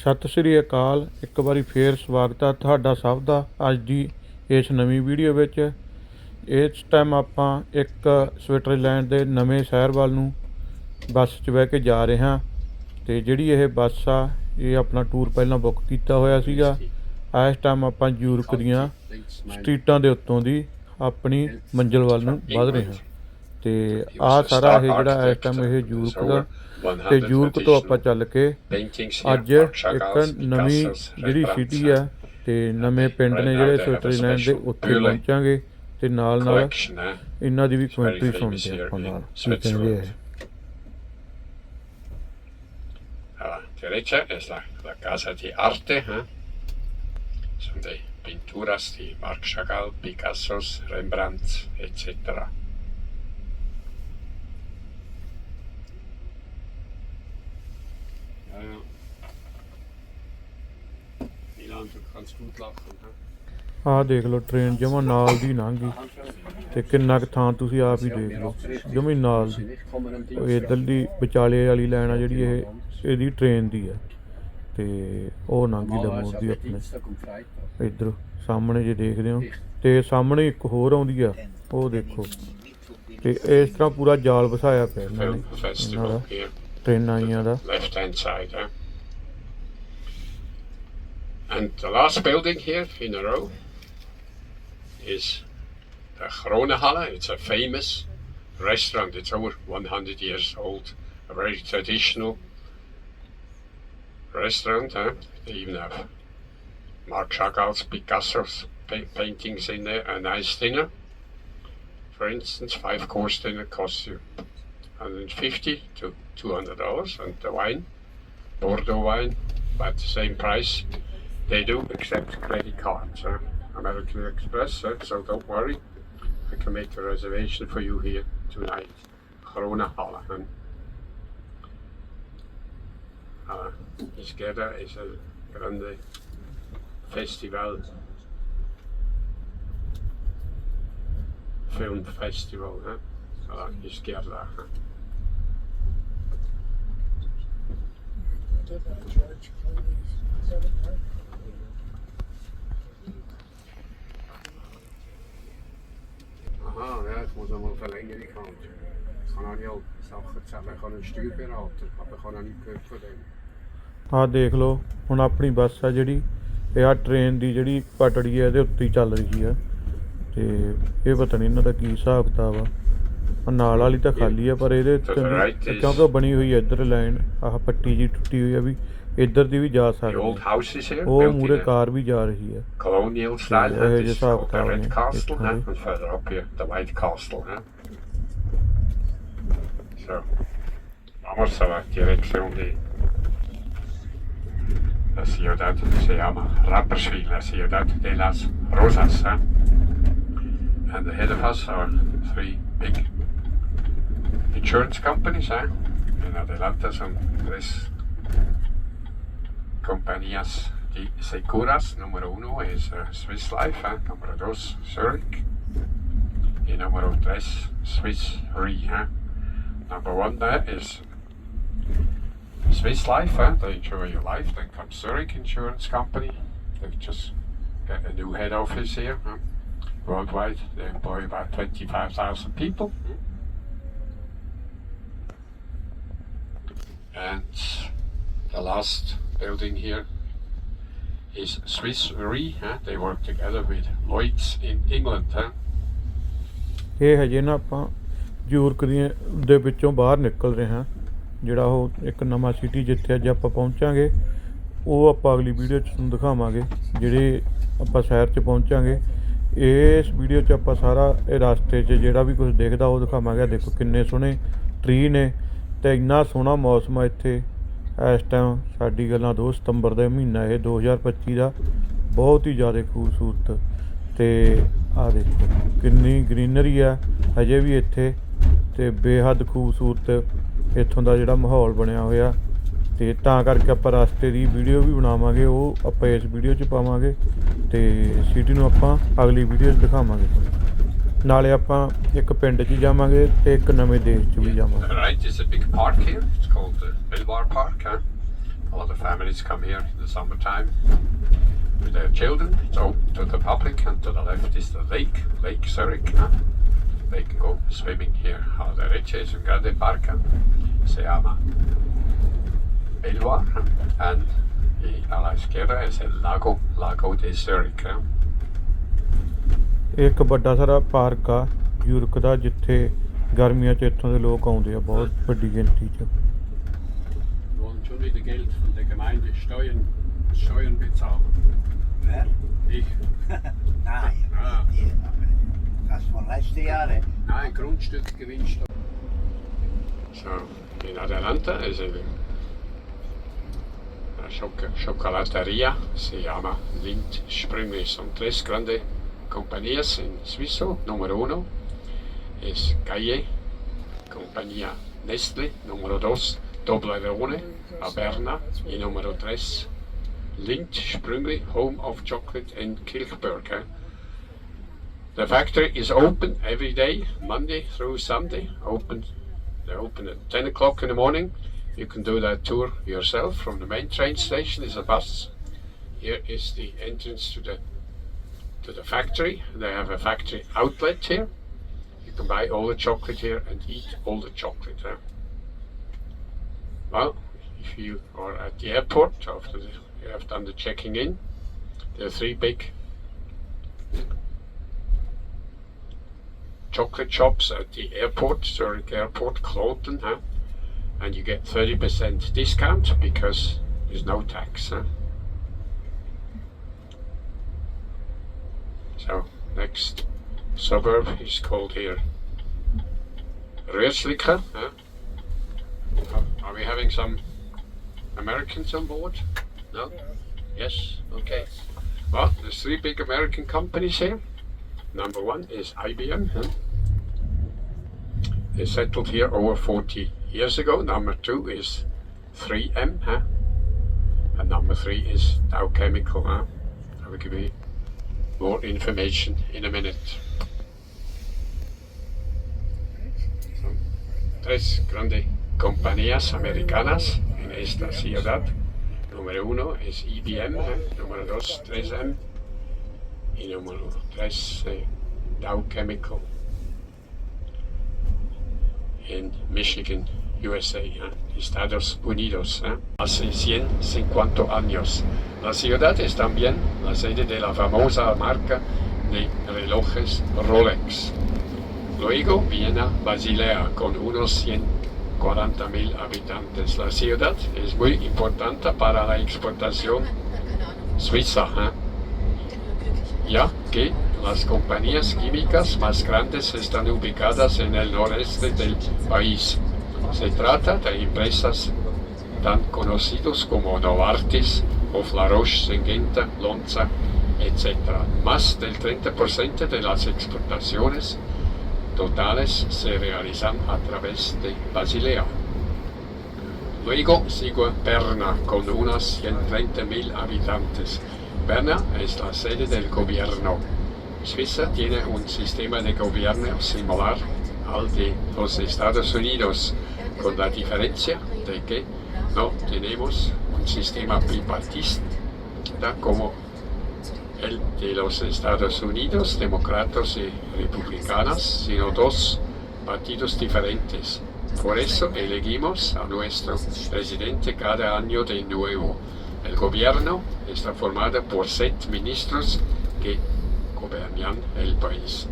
ਸਤਿ ਸ੍ਰੀ ਅਕਾਲ। ਇੱਕ ਵਾਰੀ ਫੇਰ ਸਵਾਗਤ ਹੈ ਤੁਹਾਡਾ ਸਭ ਦਾ ਅੱਜ ਦੀ ਇਸ ਨਵੀਂ ਵੀਡੀਓ ਵਿੱਚ। ਇਸ ਟਾਈਮ ਆਪਾਂ ਇੱਕ ਸਵਿਟਜ਼ਰਲੈਂਡ ਦੇ ਨਵੇਂ ਸ਼ਹਿਰ ਵੱਲ ਨੂੰ ਬੱਸ 'ਚ ਬਹਿ ਕੇ ਜਾ ਰਹੇ ਹਾਂ। ਤੇ ਜਿਹੜੀ ਇਹ ਬੱਸ ਆ ਇਹ ਆਪਣਾ ਟੂਰ ਪਹਿਲਾਂ ਬੁੱਕ ਕੀਤਾ ਹੋਇਆ ਸੀਗਾ। ਇਸ ਟਾਈਮ ਆਪਾਂ ਯੂਰਪ ਦੀਆਂ ਸਟਰੀਟਾਂ ਦੇ ਉੱਤੋਂ ਦੀ ਆਪਣੀ ਮੰਜ਼ਿਲ ਵੱਲ ਨੂੰ ਵਧ ਰਹੇ ਹਾਂ। ਤੇ ਆਹ ਸਾਰਾ ਇਹ ਜਿਹੜਾ ਇਸ ਟਾਈਮ ਇਹ ਯੂਰਪ ਦਾ ਤੇ ਯੂਰਪ ਤੋਂ ਆਪਾਂ ਚੱਲ ਕੇ ਅੱਜ ਇੱਕ ਨਵੀਂ ਜਿਹੜੀ ਸਿਟੀ ਆ ਤੇ ਨਵੇਂ ਪਿੰਡ ਨੇ ਜਿਹੜੇ ਸਵਿਟਜ਼ਰਲੈਂਡ ਦੇ ਉੱਥੇ ਪਹੁੰਚਾਂਗੇ ਤੇ ਨਾਲ ਨਾਲ ਇਹਨਾਂ ਦੀ ਵੀ ਕਮੈਂਟਰੀ ਸੁਣਦੇ ਆਪਾਂ ਨਾਲ ਕੀ ਕਹਿੰਦੇ ਆ ਇਹ। A derecha es la, la casa de arte, ¿eh? son de pinturas de Marc Chagall, Picassos, Rembrandt, etc. Hè? ਆਹ ਦੇਖ ਲਓ ਟ੍ਰੇਨ ਜਮਾ ਨਾਲ ਦੀ ਲੰਘ ਗਈ। ਤੇ ਕਿੰਨਾ ਕੁ ਥਾਂ ਤੁਸੀਂ ਆਪ ਹੀ ਦੇਖ ਲਓ ਜਮੀ ਨਾਲ ਦੀ। ਉਹ ਇੱਧਰਲੀ ਵਿਚਾਲੇ ਵਾਲੀ ਲਾਈਨ ਆ ਜਿਹੜੀ ਇਹ ਇਹਦੀ ਟ੍ਰੇਨ ਦੀ ਆ। ਤੇ ਉਹ ਲੰਘੀ ਲਮੋਰ ਦੀ ਆਪਣੇ। ਇੱਧਰ ਸਾਹਮਣੇ ਜੇ ਦੇਖਦੇ ਹੋ ਤੇ ਸਾਹਮਣੇ ਇੱਕ ਹੋਰ ਆਉਂਦੀ ਆ ਉਹ ਦੇਖੋ। ਤੇ ਇਸ ਤਰ੍ਹਾਂ ਪੂਰਾ ਜਾਲ ਵਸਾਇਆ ਪਿਆ ਇਹਨਾਂ ਨੇ। Left hand side, huh? And the last building here in a row is the Gronehalle. It's a famous restaurant. It's over 100 years old, a very traditional restaurant. Huh? They even have Marc Chagall's, Picasso's paintings in there, a nice dinner. For instance, five course dinner costs you 150 to 200 dollars, and the wine, Bordeaux wine, about the same price. They do accept credit cards, huh? American Express, huh? so don't worry. I can make a reservation for you here tonight. Corona Halle. Huh? Uh, Izquierda is a grande festival. Film festival, huh? Uh, Izquierda. Huh? Aha, evet o zaman falan yeni kalmış. Sana ne oldu? Sen mekanın üstü gibi beni attın. Mekanın ilk köyü köyü. ਆਹ ਦੇਖ ਲਓ ਹੁਣ ਆਪਣੀ ਬੱਸ ਆ ਜਿਹੜੀ ਇਹ ਆ train ਦੀ ਜਿਹੜੀ ਪਟੜੀ ਹੈ ਇਹਦੇ ਉੱਤੇ ਹੀ ਚੱਲ ਰਹੀ ਆ ਤੇ ਇਹ ਪਤਾ ਨਹੀਂ ਇਹਨਾਂ ਦਾ ਕੀ ਹਿਸਾਬ ਕਿਤਾਬ ਆ ਨਾਲ ਵਾਲੀ ਤਾਂ ਖਾਲੀ ਆ ਪਰ ਇਹਦੇ ਉੱਤੇ ਵੀ- ਕਿਉਂਕਿ ਉਹ ਬਣੀ ਹੋਈ ਹੈ ਇੱਧਰ ਲਾਈਨ ਆਹ ਪੱਟੀ ਜੀ ਟੁੱਟੀ ਹੋਈ ਆ ਵੀ ਇੱਧਰ ਦੀ ਵੀ ਜਾ The ਸਕਦੀ old ਹੈ houses here, ਉਹ built ਮੂਰੇ in a ਕਾਰ ਵੀ ਜਾ ਰਹੀ ਹੈ colonial style. Yeah, huh? yeah, This is just half called the town, Red yeah. Castle, It's huh? funny. and further up here, the White Castle. Huh? So, vamos a la dirección de la ciudad, se llama Rapperswil, la ciudad de las Rosas. Huh? And ahead of us are three big insurance companies. Huh? En adelante son tres compañías de seguras. Número uno es eh, Swiss Life, ¿eh? número dos Zurich y número tres Swiss Re. ¿eh? Number one there is Swiss Life, ¿eh? they insure your life. Then comes Zurich Insurance Company. They've just got a new head office here. ¿eh? Worldwide, they employ about 25,000 people. And the last building here is Swiss Re. Huh? They work together with Lloyd's in England. Huh? ਇਹ ਹਜੇ ਨਾ ਆਪਾਂ Europe ਦੀਆਂ ਦੇ ਵਿੱਚੋਂ ਬਾਹਰ ਨਿਕਲ ਰਹੇ ਹਾਂ ਜਿਹੜਾ ਉਹ ਇੱਕ ਨਵਾਂ ਸਿਟੀ ਜਿੱਥੇ ਅੱਜ ਆਪਾਂ ਪਹੁੰਚਾਂਗੇ, ਉਹ ਆਪਾਂ ਅਗਲੀ ਵੀਡੀਓ 'ਚ ਤੁਹਾਨੂੰ ਦਿਖਾਵਾਂਗੇ, ਜਿਹੜੇ ਆਪਾਂ ਸ਼ਹਿਰ 'ਚ ਪਹੁੰਚਾਂਗੇ ਇਸ ਵੀਡੀਓ 'ਚ ਆਪਾਂ ਸਾਰਾ ਇਹ ਰਸਤੇ 'ਚ ਜਿਹੜਾ ਵੀ ਕੁਝ ਦੇਖਦਾ ਉਹ ਦਿਖਾਵਾਂਗੇ ਦੇਖੋ ਕਿੰਨੇ ਸੋਹਣੇ ਟ੍ਰੀ ਨੇ ਤੇ ਇੰਨਾ ਸੋਹਣਾ ਮੌਸਮ ਆ ਇੱਥੇ। ਇਸ ਟਾਈਮ ਸਾਡੀ ਗੱਲਾਂ 2 ਸਤੰਬਰ ਦਾ ਮਹੀਨਾ ਇਹ 2025 ਦਾ ਬਹੁਤ ਹੀ ਜ਼ਿਆਦਾ ਖੂਬਸੂਰਤ। ਤੇ ਆ ਦੇਖੋ, ਕਿੰਨੀ ਗ੍ਰੀਨਰੀ ਆ ਹਜੇ ਵੀ ਇੱਥੇ ਤੇ ਬੇਹੱਦ ਖੂਬਸੂਰਤ ਇੱਥੋਂ ਦਾ ਜਿਹੜਾ ਮਾਹੌਲ ਬਣਿਆ ਹੋਇਆ। ਤੇ ਤਾਂ ਕਰਕੇ ਆਪਾਂ ਰਸਤੇ ਦੀ ਵੀਡੀਓ ਵੀ ਬਣਾਵਾਂਗੇ, ਉਹ ਆਪਾਂ ਇਸ ਵੀਡੀਓ 'ਚ ਪਾਵਾਂਗੇ ਤੇ ਸਿਟੀ ਨੂੰ ਆਪਾਂ ਅਗਲੀ ਵੀਡੀਓ 'ਚ ਦਿਖਾਵਾਂਗੇ। ਨਾਲੇ ਆਪਾਂ ਇੱਕ ਪਿੰਡ 'ਚ ਜਾਵਾਂਗੇ ਤੇ ਇੱਕ ਨਵੇਂ ਦੇਸ਼ 'ਚ ਵੀ ਜਾਵਾਂਗੇ Right, there's a big park here. It's called the Bilbar Park. Huh? All the families come here in the summertime with their children. It's open to the public, and to the left is the lake, Lake Zurich. huh? They can go swimming here. A la derecha es un grande parque, se llama Belvoir, and y a la izquierda es el lago, Lago de Zurich. huh? ਇਹ ਇੱਕ ਵੱਡਾ ਸਾਰਾ park ਆ Europe ਦਾ ਜਿੱਥੇ ਗਰਮੀਆਂ 'ਚ ਇੱਥੋਂ ਦੇ ਲੋਕ ਆਉਂਦੇ ਆ ਬਹੁਤ ਵੱਡੀ ਗਿਣਤੀ 'ਚ Wir wollen schon wieder Geld von der Gemeinde, Steuern, Steuern bezahlen. Wer? Ich, Nein, Ah. die, aber das von letzten Jahren. nein, Grundstückgewinnsteuer. So, in adelante es el, la choc- chocolateria, se llama Lind Sprünge. Son tres grandes compañías en Suizo. Número uno es Calle, compañía Nestle. Número dos, Toblerone, a Berna. Y número tres, Lind Sprünge, Home of Chocolate in Kilchberg. eh. The factory is open every day, Monday through Sunday. Open, they open at 10 o'clock in the morning. You can do that tour yourself. From the main train station is a bus. Here is the entrance to the to the factory. They have a factory outlet here. You can buy all the chocolate here and eat all the chocolate. Huh? Well, if you are at the airport after the, you have done the checking in, there are three big chocolate shops at the airport, Zurich Airport, Kloten, huh? and you get 30% discount because there's no tax. Huh? So, next suburb is called here Röslicke. Huh? Are- we having some Americans on board? No? Yes? Okay. Well, there's three big American companies here. Number one is IBM. huh? They settled here over 40 years ago. Number two is 3M. Huh? And number three is Dow Chemical. Huh? Will give you more information in a minute. Tres grandes compañías americanas en esta ciudad. Número uno es IBM, ¿eh? número dos 3M y número 3 eh, Dow Chemical en Michigan, USA, ¿eh? Estados Unidos, ¿eh? hace 150 años. La ciudad es también la sede de la famosa marca de relojes Rolex. Luego viene Basilea con unos 140 mil habitantes. La ciudad es muy importante para la exportación suiza. ¿eh? ya que las compañías químicas más grandes están ubicadas en el noreste del país. Se trata de empresas tan conocidos como Novartis o La Roche-Syngenta, Lonza, etc. Más del 30% de las exportaciones totales se realizan a través de Basilea. Luego sigue Berna con unos 130.000 habitantes. Berna es la sede del gobierno. Suiza tiene un sistema de gobierno similar al de los Estados Unidos, con la diferencia de que no tenemos un sistema bipartista como el de los Estados Unidos, demócratas y republicanas, sino dos partidos diferentes. Por eso elegimos a nuestro presidente cada año de nuevo. El gobierno está formado por siete ministros que gobiernan el país.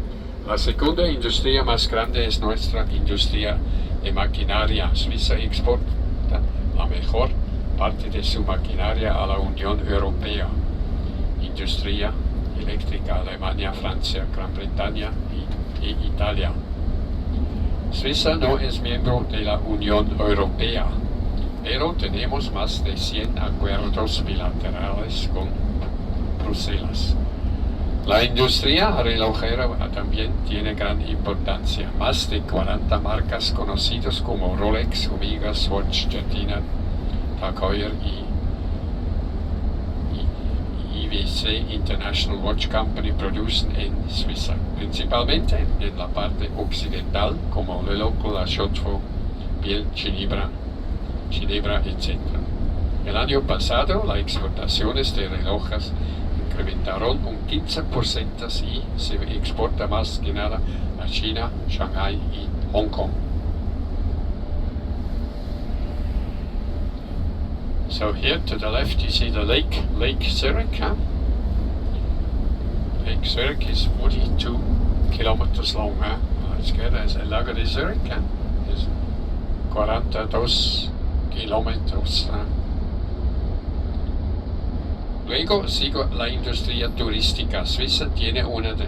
La segunda industria más grande es nuestra industria de maquinaria. Suiza exporta la mejor parte de su maquinaria a la Unión Europea. Industria eléctrica Alemania, Francia, Gran Bretaña y, Italia. Suiza no es miembro de la Unión Europea, pero tenemos más de 100 acuerdos bilaterales con Bruselas. La industria relojera también tiene gran importancia. Más de 40 marcas conocidas como Rolex, Omega, Swatch, Jatina, Tag Heuer y, IWC International Watch Company producen en Suiza, principalmente en la parte occidental como Le Locle, La Chaux-de-Fonds, Biel, Ginebra, Ginebra, etc. El año pasado las exportaciones de relojes incrementaron un 15% y se exporta más que nada a China, Shanghai y Hong Kong. So here to the left you see the lake, Lake Zurich. Huh? Lake Zurich is 42 kilometers long. Huh? Es que es el lago de Zurich. Huh? Es 42 kilómetros. ¿eh? Luego sigo la industria turística. Suiza tiene una de,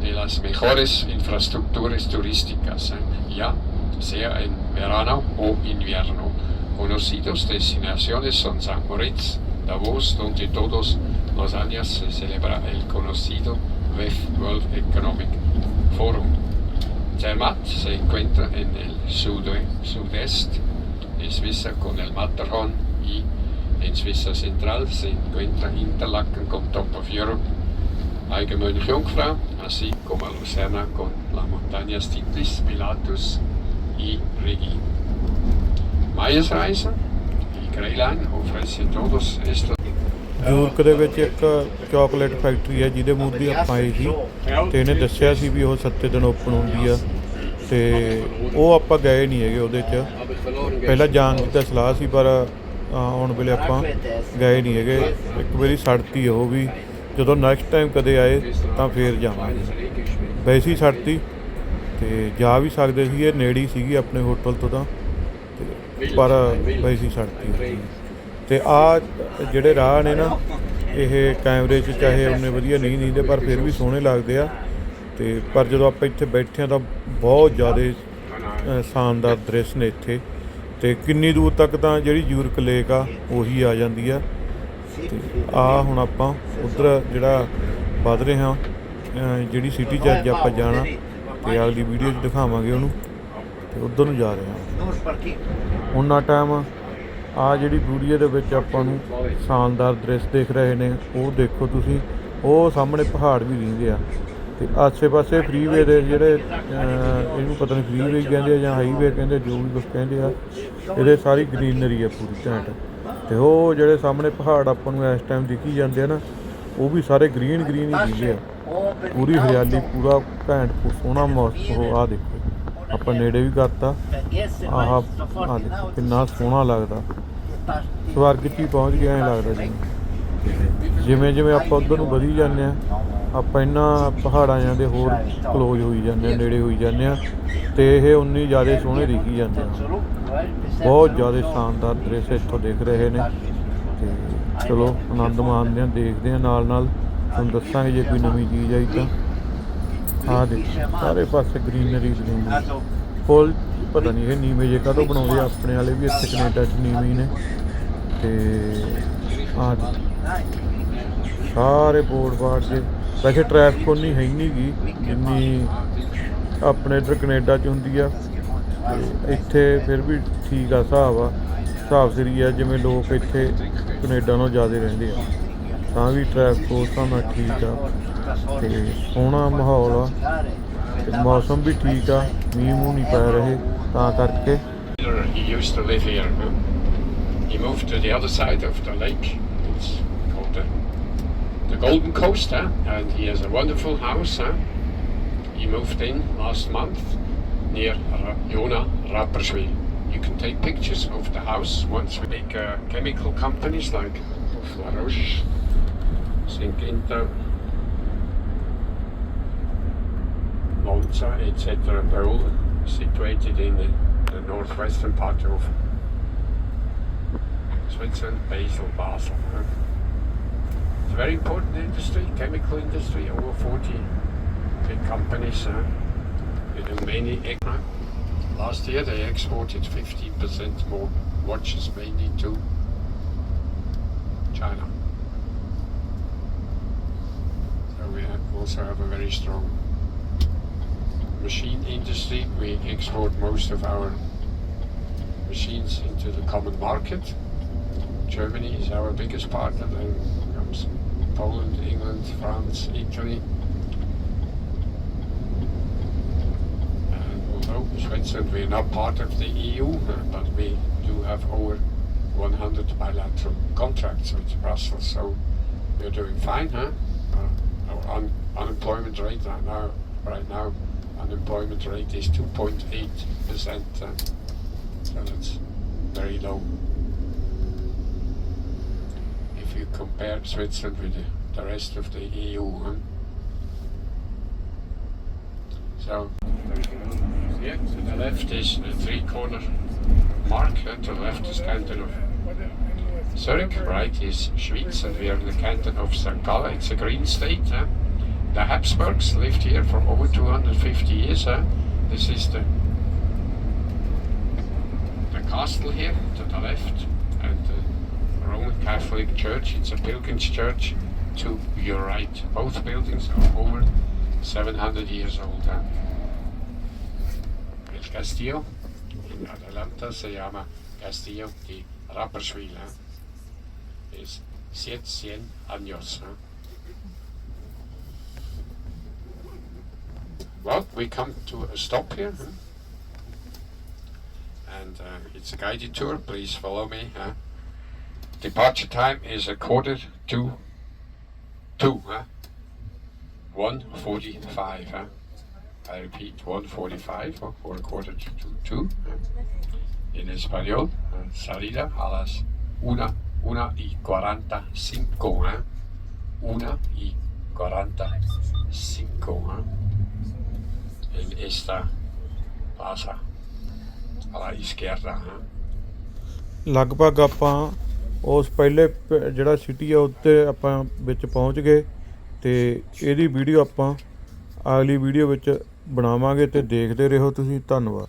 de las mejores infraestructuras turísticas, ¿eh? ya sea en verano o invierno. Conocidos destinaciones son San Moritz, Davos, donde todos los años se celebra el conocido WEF, World Economic Forum. Zermatt se encuentra en el sud- sudeste de Suiza con el Matterhorn y en Suiza Central se encuentra Interlaken con Top of Europe, Eigenmünch Jungfrau, así como Lucerna con las montañas Titlis, Pilatus y Rigi. Myers Reisen y Greyline ofrece todos estos ਯੂਰਕ ਦੇ ਵਿੱਚ ਇੱਕ chocolate factory ਹੈ ਜਿਹਦੇ ਮੂੰਹ ਦੀ ਆਪਾਂ ਆਏ ਸੀ ਤੇ ਇਹਨੇ ਦੱਸਿਆ ਸੀ ਵੀ ਉਹ ਸੱਤੇ ਦਿਨ ਓਪਨ ਹੁੰਦੀ ਆ ਤੇ ਉਹ ਆਪਾਂ ਗਏ ਨਹੀਂ ਹੈਗੇ ਉਹਦੇ 'ਚ ਪਹਿਲਾਂ ਜਾਣ ਦੀ ਤਾਂ ਸਲਾਹ ਸੀ ਪਰ ਆਉਣ ਵੇਲੇ ਆਪਾਂ ਗਏ ਨਹੀਂ ਹੈਗੇ। ਇੱਕ ਵਾਰੀ ਸੜਤੀ ਉਹ ਵੀ। ਜਦੋਂ ਨੈਕਸਟ ਟਾਈਮ ਕਦੇ ਆਏ, ਤਾਂ ਫੇਰ ਜਾਵਾਂਗੇ। ਵੈਸੇ ਸੜਤੀ ਤੇ ਜਾ ਵੀ ਸਕਦੇ ਸੀ, ਇਹ ਨੇੜੇ ਸੀਗੀ ਆਪਣੇ ਹੋਟਲ ਤੋਂ ਤਾਂ। ਤੇ ਪਰ ਵੈਸੀ ਸੜਤੀ ਤੇ ਆ ਜਿਹੜੇ ਰਾਹ ਨੇ ਨਾ, ਇਹ ਕੈਮਰੇ 'ਚ ਚਾਹੇ ਉਹਨੇ ਵਧੀਆ ਨਹੀਂ ਦਿਖਦੇ ਪਰ ਫਿਰ ਵੀ ਸੋਹਣੇ ਲੱਗਦੇ ਆ। ਤੇ ਪਰ ਜਦੋਂ ਆਪਾਂ ਇੱਥੇ ਬੈਠੇ ਆ, ਤਾਂ ਬਹੁਤ ਜ਼ਿਆਦਾ ਸ਼ਾਨਦਾਰ ਦ੍ਰਿਸ਼ ਨੇ ਇੱਥੇ। ਤੇ ਕਿੰਨੀ ਦੂਰ ਤੱਕ ਤਾਂ ਜਿਹੜੀ ਯੂਰਕ ਲੇਕ ਆ, ਉਹੀ ਆ ਜਾਂਦੀ ਆ। ਤੇ ਆ ਹੁਣ ਆਪਾਂ ਉਧਰ ਜਿਹੜਾ ਵੱਧ ਰਹੇ ਹਾਂ ਜਿਹੜੀ ਸਿਟੀ 'ਚ ਅੱਜ ਆਪਾਂ ਜਾਣਾ, ਤੇ ਅਗਲੀ ਵੀਡੀਓ 'ਚ ਦਿਖਾਵਾਂਗੇ ਉਹਨੂੰ, ਤੇ ਉਧਰ ਨੂੰ ਜਾ ਰਹੇ ਹਾਂ। ਉਹਨਾਂ ਟਾਈਮ ਆ ਜਿਹੜੀ ਵੀਡੀਓ ਦੇ ਵਿੱਚ ਆਪਾਂ ਨੂੰ ਸ਼ਾਨਦਾਰ ਦ੍ਰਿਸ਼ ਦੇਖ ਰਹੇ ਨੇ, ਉਹ ਦੇਖੋ ਤੁਸੀਂ, ਉਹ ਸਾਹਮਣੇ ਪਹਾੜ ਵੀ ਰਹਿੰਦੇ ਆ। ਤੇ ਆਸੇ-ਪਾਸੇ ਫਰੀਵੇ ਦੇ ਜਿਹੜੇ ਇਹਨੂੰ ਪਤਾ ਨਹੀਂ ਫਰੀਵੇ ਕਹਿੰਦੇ ਆ ਜਾਂ ਹਾਈਵੇ ਕਹਿੰਦੇ ਜੋ ਵੀ ਕੁਝ ਕਹਿੰਦੇ ਆ, ਇਹਦੇ ਸਾਰੀ ਗ੍ਰੀਨਰੀ ਆ ਪੂਰੀ ਘੈਂਟ ਤੇ ਉਹ ਜਿਹੜੇ ਸਾਹਮਣੇ ਪਹਾੜ ਆਪਾਂ ਨੂੰ ਇਸ ਟਾਈਮ ਦਿਖੀ ਜਾਂਦੇ ਆ ਨਾ, ਉਹ ਵੀ ਸਾਰੇ ਗ੍ਰੀਨ ਗ੍ਰੀਨ ਹੀ ਦਿਖਦੇ ਆ। ਪੂਰੀ ਹਰਿਆਲੀ, ਪੂਰਾ ਘੈਂਟ ਸੋਹਣਾ ਮੌਸਮ, ਉਹ ਆ ਦੇਖੋ। ਆਪਾਂ ਨੇੜੇ ਵੀ ਕਰਤਾ, ਆਹ maar ਆਹ ਦੇਖੋ, ਕਿੰਨਾ ਸੋਹਣਾ ਲੱਗਦਾ। ਸਵਰਗ 'ਚ ਹੀ ਪਹੁੰਚ ਗਿਆ ਐਂ ਲੱਗਦਾ ਜਿਵੇਂ। ਜਿਵੇਂ ਜਿਵੇਂ ਆਪਾਂ ਉਧਰ ਨੂੰ ਵਧੀ ਜਾਂਦੇ ਆ ਆਪਾਂ ਇਹਨਾਂ ਪਹਾੜਾਂ ਜਾਂ ਦੇ ਹੋਰ ਕਲੋਜ਼ ਹੋਈ ਜਾਂਦੇ ਆ, ਨੇੜੇ ਹੋਈ ਜਾਂਦੇ ਆ, ਤੇ ਇਹ ਉਨੀ ਜ਼ਿਆਦਾ ਸੋਹਣੇ ਦਿਖੀ ਜਾਂਦੇ ਆ। ਬਹੁਤ ਜ਼ਿਆਦਾ ਸ਼ਾਨਦਾਰ ਦ੍ਰਿਸ਼ ਇੱਥੋਂ ਦੇਖ ਰਹੇ ਨੇ। ਤੇ ਚਲੋ, ਆਨੰਦ ਮਾਣਦੇ ਆ, ਦੇਖਦੇ ਆ ਨਾਲ ਨਾਲ ਤੁਹਾਨੂੰ ਦੱਸਾਂਗੇ ਜੇ ਕੋਈ ਨਵੀਂ ਚੀਜ਼ ਆਈ ਤਾਂ। ਆ ਦੇਖੋ, ਸਾਰੇ ਪਾਸੇ ਗ੍ਰੀਨਰੀ ਗ੍ਰੀਨਰੀ ਫੁੱਲ, ਪਤਾ ਨਹੀਂ ਇਹ ਨੀਵੇਂ ਜੇ ਕਦੋਂ ਬਣਾਉਂਦੇ ਆ, ਆਪਣੇ ਵਾਲੇ ਵੀ ਇੱਥੇ ਕੈਨੇਡਾ 'ਚ ਨੀਵੇਂ ਨੇ। ਤੇ ਆ ਸਾਰੇ ਬੋਰਡ ਬਾੜ ਦੇ ਵੈਸੇ ਟ੍ਰੈਫਿਕ ਉਨੀ ਹੈ ਨਹੀਂ ਗੀ ਜਿੰਨੀ ਆਪਣੇ ਇੱਧਰ ਕੈਨੇਡਾ 'ਚ ਹੁੰਦੀ ਆ। ਇੱਥੇ ਫਿਰ ਵੀ ਠੀਕ ਆ ਹਿਸਾਬ ਆ। ਹਿਸਾਬ ਸਰੀ ਆ ਜਿਵੇਂ ਲੋਕ ਇੱਥੇ ਕੈਨੇਡਾ ਨਾਲੋਂ ਜ਼ਿਆਦਾ ਰਹਿੰਦੇ ਆ। ਤਾਂ ਵੀ ਟ੍ਰੈਫਿਕ ਉਸ ਹਿਸਾਬ ਨਾਲ ਠੀਕ ਆ। ਤੇ ਸੋਹਣਾ ਮਾਹੌਲ ਆ। ਤੇ ਮੌਸਮ ਵੀ ਠੀਕ ਆ ਮੀਂਹ ਮੂੰਹ ਨਹੀਂ ਪੈ ਰਹੇ ਤਾਂ ਕਰਕੇ। He used to live here. He moved to the other side of the lake. It's called the, the Golden Coast, huh? and he has a wonderful house. He moved in last month near Jona Rapperswil. You can take pictures of the house once we make uh, chemical companies like La Roche, Syngenta, Monza, etc. They're all situated in the, the northwestern part of Switzerland, Basel, Basel. huh? Very important industry, chemical industry, over 40 big companies. Uh, they do many. Last year they exported 50% more watches, mainly to China. So we have also have a very strong machine industry. We export most of our machines into the common market. Germany is our biggest partner, Poland, England, France, Italy. And although Switzerland, we're not part of the EU, but we do have over 100 bilateral contracts with Brussels, so we're doing fine, huh? Uh, our un- unemployment rate right now, right now, unemployment rate is 2.8 percent, uh, so that's very low. If you compare Switzerland with the, rest of the EU, huh? So, yeah, to the left is the three corner mark, and to the left is canton of Zurich, right is Schwyz, and we are in the canton of St. Gallen. It's a green state. Huh? The Habsburgs lived here for over 250 years. Huh? This is the the castle here to the left, Catholic Church. It's a pilgrim's church to your right. Both buildings are over 700 years old. El Castillo in Adelanta se llama Castillo de Rapperswil. Huh? is 100 años. Huh? Well, we come to a stop here. Huh? And uh, it's a guided tour. Please follow me. Huh? Departure time is a quarter to two. Huh? 1.45. Huh? I repeat, 1.45 or, or a quarter to two. Huh? In español, uh, salida a las una una y cuarenta cinco, ¿eh? Una y cuarenta cinco, ¿eh? En esta plaza a la izquierda, ¿eh? ਲਗਭਗ ਆਪਾਂ ਉਸ ਪਹਿਲੇ ਪ- ਜਿਹੜਾ city ਆ, ਉੱਤੇ ਆਪਾਂ ਵਿੱਚ ਪਹੁੰਚ ਗਏ ਤੇ ਇਹਦੀ ਵੀਡੀਓ ਆਪਾਂ ਅਗਲੀ ਵੀਡੀਓ ਵਿੱਚ ਬਣਾਵਾਂਗੇ ਤੇ ਦੇਖਦੇ ਰਹੋ ਤੁਸੀਂ। ਧੰਨਵਾਦ।